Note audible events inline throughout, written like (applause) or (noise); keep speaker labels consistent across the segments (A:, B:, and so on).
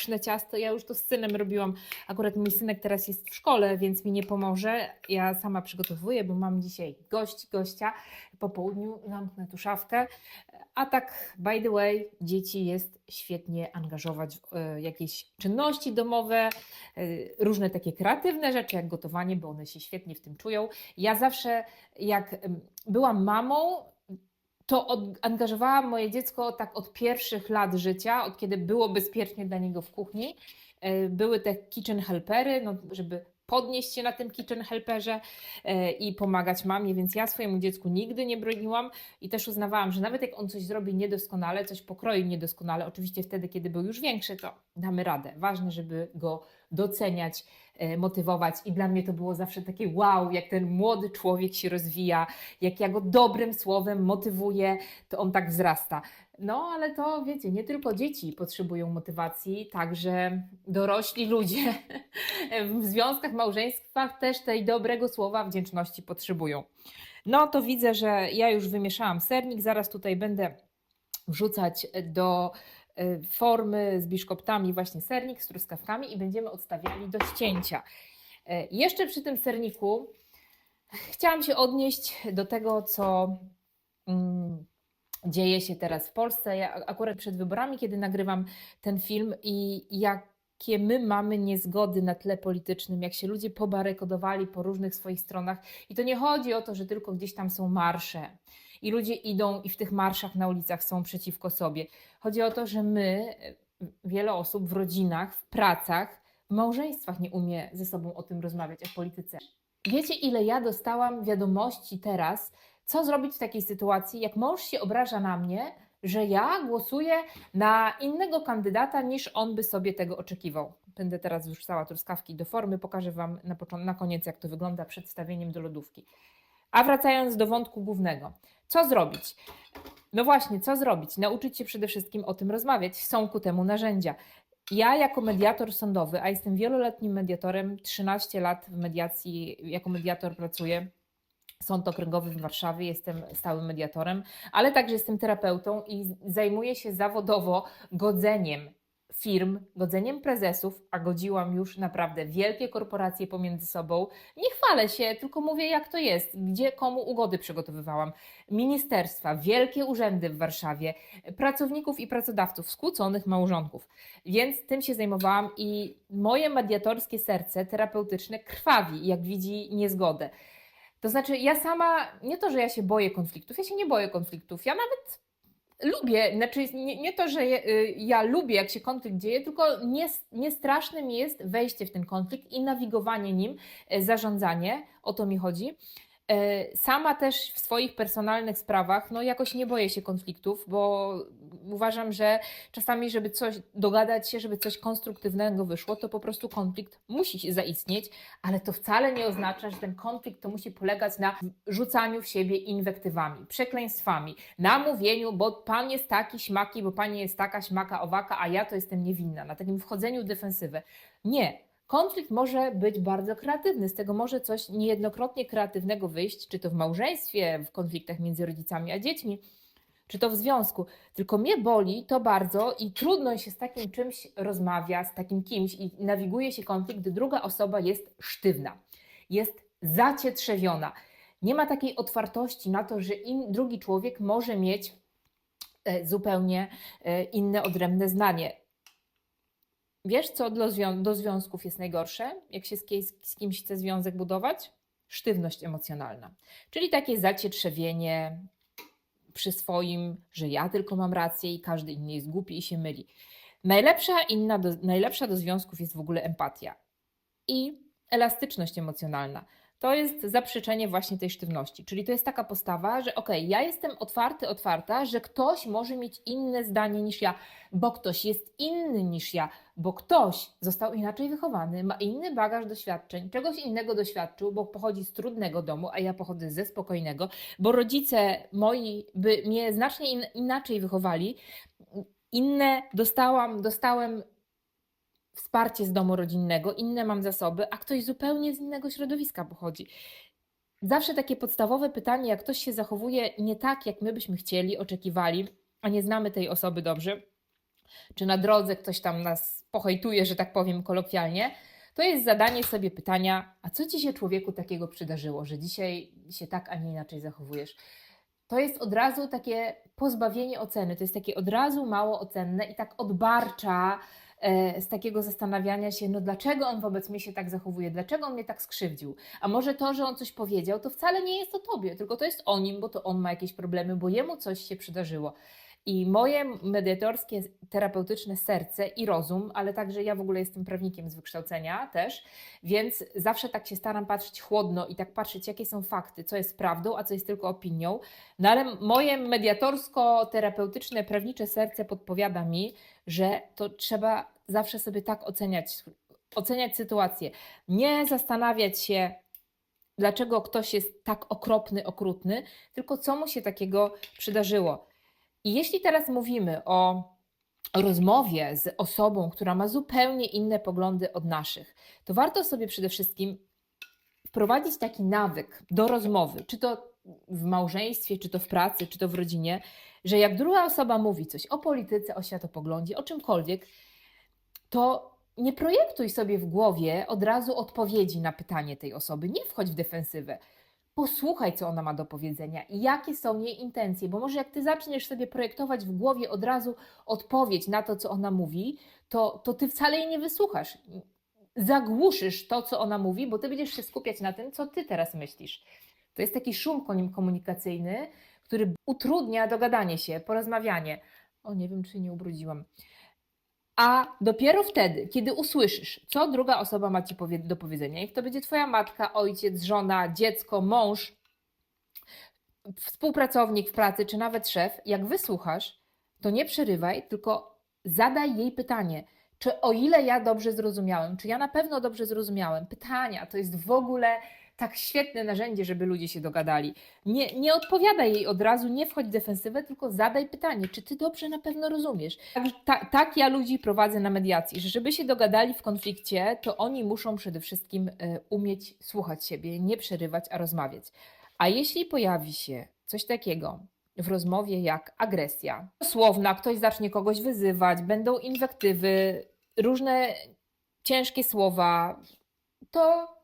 A: pyszne ciasto. Ja już to z synem robiłam. Akurat mój synek teraz jest w szkole, więc mi nie pomoże. Ja sama przygotowuję, bo mam dzisiaj gości, gościa. Po południu zamknę tu szafkę. A tak, by the way, dzieci jest świetnie angażować w e, jakieś czynności domowe, e, różne takie kreatywne rzeczy, jak gotowanie, bo one się świetnie w tym czują. Ja zawsze, jak byłam mamą, to od, angażowałam moje dziecko tak od pierwszych lat życia, od kiedy było bezpiecznie dla niego w kuchni. E, Były te kitchen helpery, no, żeby podnieść się na tym kitchen helperze e, i pomagać mamie, więc ja swojemu dziecku nigdy nie broniłam i też uznawałam, że nawet jak on coś zrobi niedoskonale, coś pokroi niedoskonale, oczywiście wtedy, kiedy był już większy, to damy radę. Ważne, żeby go doceniać, e, motywować i dla mnie to było zawsze takie wow, jak ten młody człowiek się rozwija, jak ja go dobrym słowem motywuję, to on tak wzrasta. No, ale to wiecie, nie tylko dzieci potrzebują motywacji, także dorośli ludzie (laughs) w związkach, małżeństwach też tej dobrego słowa wdzięczności potrzebują. No to widzę, że ja już wymieszałam sernik, zaraz tutaj będę wrzucać do e, formy z biszkoptami właśnie sernik z truskawkami i będziemy odstawiali do ścięcia. E, Jeszcze przy tym serniku chciałam się odnieść do tego, co mm, dzieje się teraz w Polsce. Ja akurat przed wyborami, kiedy nagrywam ten film i jakie my mamy niezgody na tle politycznym, jak się ludzie pobarykadowali po różnych swoich stronach. I to nie chodzi o to, że tylko gdzieś tam są marsze i ludzie idą i w tych marszach na ulicach są przeciwko sobie. Chodzi o to, że my, wiele osób w rodzinach, w pracach, w małżeństwach nie umie ze sobą o tym rozmawiać, o polityce. Wiecie, ile ja dostałam wiadomości teraz, co zrobić w takiej sytuacji, jak mąż się obraża na mnie, że ja głosuję na innego kandydata, niż on by sobie tego oczekiwał. Będę teraz wrzucała truskawki do formy, pokażę Wam na, na koniec, jak to wygląda przed wstawieniem do lodówki. A wracając do wątku głównego, co zrobić? No właśnie, co zrobić? Nauczyć się przede wszystkim o tym rozmawiać. Są ku temu narzędzia. Ja jako mediator sądowy, a jestem wieloletnim mediatorem, 13 lat w mediacji jako mediator pracuję, Sąd Okręgowy w Warszawie, jestem stałym mediatorem, ale także jestem terapeutą i zajmuję się zawodowo godzeniem firm, godzeniem prezesów, a godziłam już naprawdę wielkie korporacje pomiędzy sobą. Nie chwalę się, tylko mówię jak to jest, gdzie komu ugody przygotowywałam. Ministerstwa, wielkie urzędy w Warszawie, pracowników i pracodawców, skłóconych małżonków. Więc tym się zajmowałam i moje mediatorskie serce terapeutyczne krwawi, jak widzi niezgodę. To znaczy, ja sama, nie to, że ja się boję konfliktów, ja się nie boję konfliktów. Ja nawet lubię, znaczy nie, nie to, że ja, y, ja lubię, jak się konflikt dzieje, tylko nie, nie jest wejście w ten konflikt i nawigowanie nim, e, zarządzanie, o to mi chodzi. E, Sama też w swoich personalnych sprawach, no jakoś nie boję się konfliktów, bo uważam, że czasami, żeby coś dogadać się, żeby coś konstruktywnego wyszło, to po prostu konflikt musi zaistnieć, ale to wcale nie oznacza, że ten konflikt to musi polegać na rzucaniu w siebie inwektywami, przekleństwami, na mówieniu, bo pan jest taki śmaki, bo pani jest taka śmaka, owaka, a ja to jestem niewinna, na takim wchodzeniu w defensywę. Nie. Konflikt może być bardzo kreatywny, z tego może coś niejednokrotnie kreatywnego wyjść, czy to w małżeństwie, w konfliktach między rodzicami a dziećmi, czy to w związku. Tylko mnie boli to bardzo i trudno się z takim czymś rozmawia, z takim kimś i nawiguje się konflikt, gdy druga osoba jest sztywna, jest zacietrzewiona. Nie ma takiej otwartości na to, że in, drugi człowiek może mieć e, zupełnie e, inne, odrębne zdanie. Wiesz, co do, zwią- do związków jest najgorsze, jak się z, z kimś chce związek budować? Sztywność emocjonalna. Czyli takie zacietrzewienie przy swoim, że ja tylko mam rację i każdy inny jest głupi i się myli. Najlepsza, inna do, najlepsza do związków jest w ogóle empatia i elastyczność emocjonalna. To jest zaprzeczenie właśnie tej sztywności. Czyli to jest taka postawa, że okej, ja jestem otwarty, otwarta, że ktoś może mieć inne zdanie niż ja, bo ktoś jest inny niż ja, bo ktoś został inaczej wychowany, ma inny bagaż doświadczeń, czegoś innego doświadczył, bo pochodzi z trudnego domu, a ja pochodzę ze spokojnego, bo rodzice moi by mnie znacznie in, inaczej wychowali. Inne dostałam, dostałem wsparcie z domu rodzinnego, inne mam zasoby, a ktoś zupełnie z innego środowiska pochodzi. Zawsze takie podstawowe pytanie, jak ktoś się zachowuje nie tak, jak my byśmy chcieli, oczekiwali, a nie znamy tej osoby dobrze, czy na drodze ktoś tam nas pohejtuje, że tak powiem kolokwialnie, to jest zadanie sobie pytania, a co ci się człowieku takiego przydarzyło, że dzisiaj się tak, a nie inaczej zachowujesz? To jest od razu takie pozbawienie oceny, to jest takie od razu mało ocenne i tak odbarcza z takiego zastanawiania się, no dlaczego on wobec mnie się tak zachowuje, dlaczego on mnie tak skrzywdził. A może to, że on coś powiedział, to wcale nie jest o tobie, tylko to jest o nim, bo to on ma jakieś problemy, bo jemu coś się przydarzyło. I moje mediatorskie, terapeutyczne serce i rozum, ale także ja w ogóle jestem prawnikiem z wykształcenia też, więc zawsze tak się staram patrzeć chłodno i tak patrzeć, jakie są fakty, co jest prawdą, a co jest tylko opinią. No ale moje mediatorsko-terapeutyczne, prawnicze serce podpowiada mi, że to trzeba zawsze sobie tak oceniać, oceniać sytuację. Nie zastanawiać się, dlaczego ktoś jest tak okropny, okrutny, tylko co mu się takiego przydarzyło. I jeśli teraz mówimy o rozmowie z osobą, która ma zupełnie inne poglądy od naszych, to warto sobie przede wszystkim wprowadzić taki nawyk do rozmowy, czy to w małżeństwie, czy to w pracy, czy to w rodzinie, że jak druga osoba mówi coś o polityce, o światopoglądzie, o czymkolwiek, to nie projektuj sobie w głowie od razu odpowiedzi na pytanie tej osoby, nie wchodź w defensywę. Posłuchaj, co ona ma do powiedzenia i jakie są jej intencje, bo może jak ty zaczniesz sobie projektować w głowie od razu odpowiedź na to, co ona mówi, to, to ty wcale jej nie wysłuchasz. Zagłuszysz to, co ona mówi, bo ty będziesz się skupiać na tym, co ty teraz myślisz. To jest taki szum komunikacyjny, który utrudnia dogadanie się, porozmawianie. O, nie wiem, czy nie ubrudziłam. A dopiero wtedy, kiedy usłyszysz, co druga osoba ma ci do powiedzenia, niech to będzie twoja matka, ojciec, żona, dziecko, mąż, współpracownik w pracy, czy nawet szef, jak wysłuchasz, to nie przerywaj, tylko zadaj jej pytanie. Czy o ile ja dobrze zrozumiałem, czy ja na pewno dobrze zrozumiałem? Pytania to jest w ogóle tak świetne narzędzie, żeby ludzie się dogadali. Nie, nie odpowiadaj jej od razu, nie wchodź w defensywę, tylko zadaj pytanie, czy ty dobrze na pewno rozumiesz. Tak, ta, tak ja ludzi prowadzę na mediacji, że żeby się dogadali w konflikcie, to oni muszą przede wszystkim e, umieć słuchać siebie, nie przerywać, a rozmawiać. A jeśli pojawi się coś takiego w rozmowie jak agresja słowna, ktoś zacznie kogoś wyzywać, będą inwektywy, różne ciężkie słowa, to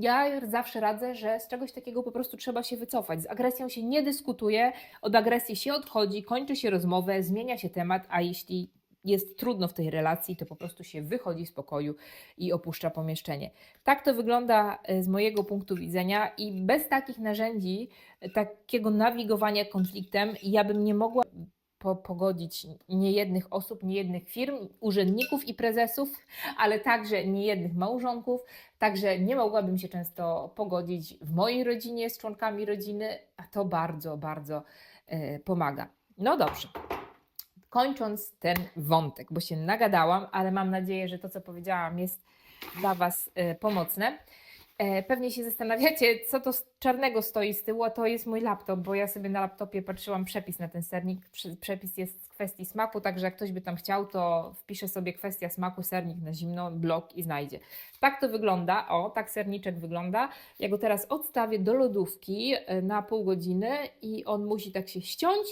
A: ja zawsze radzę, że z czegoś takiego po prostu trzeba się wycofać. Z agresją się nie dyskutuje, od agresji się odchodzi, kończy się rozmowę, zmienia się temat, a jeśli jest trudno w tej relacji, to po prostu się wychodzi z pokoju i opuszcza pomieszczenie. Tak to wygląda e, z mojego punktu widzenia i bez takich narzędzi, e, takiego nawigowania konfliktem, ja bym nie mogła po, pogodzić niejednych osób, niejednych firm, urzędników i prezesów, ale także niejednych małżonków. Także nie mogłabym się często pogodzić w mojej rodzinie z członkami rodziny, a to bardzo, bardzo e, pomaga. No dobrze. Kończąc ten wątek, bo się nagadałam, ale mam nadzieję, że to, co powiedziałam, jest dla Was e, pomocne. E, Pewnie się zastanawiacie, co to z czarnego stoi z tyłu, a to jest mój laptop, bo ja sobie na laptopie patrzyłam przepis na ten sernik. Przepis jest z kwestii smaku, także jak ktoś by tam chciał, to wpisze sobie kwestia smaku, sernik na zimno, blok i znajdzie. Tak to wygląda, o, tak serniczek wygląda. Ja go teraz odstawię do lodówki e, na pół godziny i on musi tak się ściąć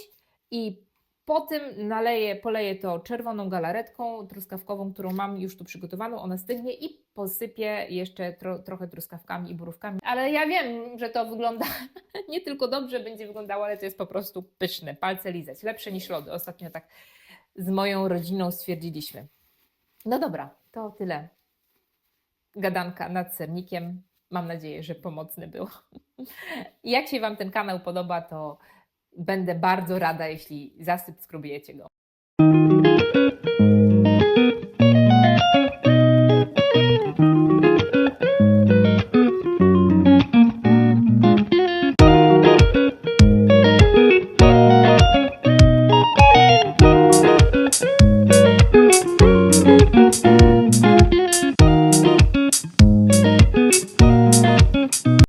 A: i po tym naleję, poleję to czerwoną galaretką truskawkową, którą mam już tu przygotowaną. Ona stygnie i posypię jeszcze tro, trochę truskawkami i borówkami. Ale ja wiem, że to wygląda (laughs) nie tylko dobrze będzie wyglądało, ale to jest po prostu pyszne. Palce lizać. Lepsze niż lody. Ostatnio tak z moją rodziną stwierdziliśmy. No dobra, to tyle. Gadanka nad sernikiem. Mam nadzieję, że pomocny był. (laughs) Jak się Wam ten kanał podoba, to będę bardzo rada, jeśli zasubskrybujecie go.